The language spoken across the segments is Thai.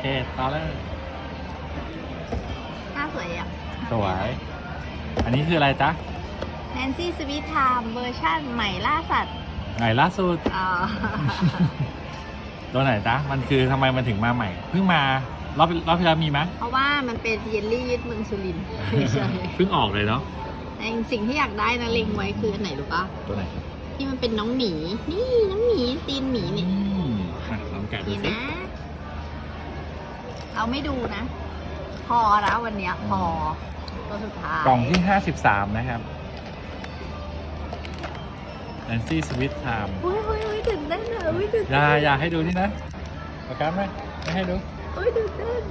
เคต่อเลยหน้าสวยอะสวย อันนี้คืออะไรจ๊ะแนนซี่สวีทไทม์เวอร์ชั่นใหม่ล่าสัตว์ไหนล่าสุดอ่าตัวไหนจ๊ะ มันคือทำไมมันถึงมาใหม่ เพิ่งมารอบรอบที่แล้วมีไหมเพราะว่ามันเป็นเยลลี่ยึดเมืองสุรินทร์ไม่ใช่เพิ่งออกเลยเนาะแต่สิ่งที่อยากได้นะเล็งไว้คืออันไหนรู้ปะตัวไหนที่มันเป็นน้องหมี นี่น้องหมีตีนหมีอืเนี่ยมอะลองแกะดูนี่สินะ เราไม่ดูนะ พอแล้ววันเนี้ยพอตัวสุดท้ายกล่องที่53นะครับ Nancy Sweet Time อุ้ยอุ้ยอุ้ยตื่นเต้นอะอุ้ยตื่นอเต้ย่านอย่าให้ดูนี่นะประกันไหมไม่ให้ดู อุ้ยตื่นเต้น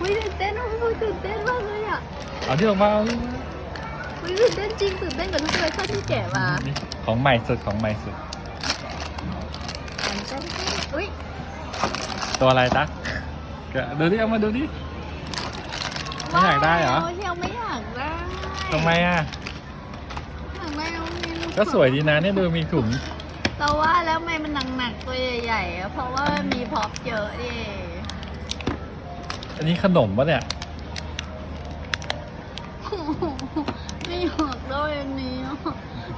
อุ้ยตื่นเต้นอุ้ยตื่นเต้นมากเลยอะเอาที่ออกมาเอาที่มาอุ้ยตื่นเต้นจริงตื่นเต้นกว่าทุกเวอร์ชันที่แกะมานี่ของใหม่สุดของใหม่สุด ตื่นเต้นอุ้ยตัวอะไรจ๊ะ แกะดูดิเอามาดูดิ ไม่อยากได้เหรอว้าวเชียวไม่อยากได้ทำไมอะ อยากได้เอาไม่รู้ก็สวยดีนะเนี่ยดูมีถุงเราว่าแล้วทำไมมันหนักๆตัวใหญ่ๆอะเพราะว่ามันมีพร็อพเยอะดิอันนี้ขนมปะเนี่ย ไม่อยากได้อันนี้อะ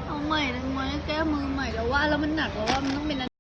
เอาใหม่ได้ไหมแก้มือใหม่แล้วว่าแล้วมันหนักแล้วว่ามันต้องเป็น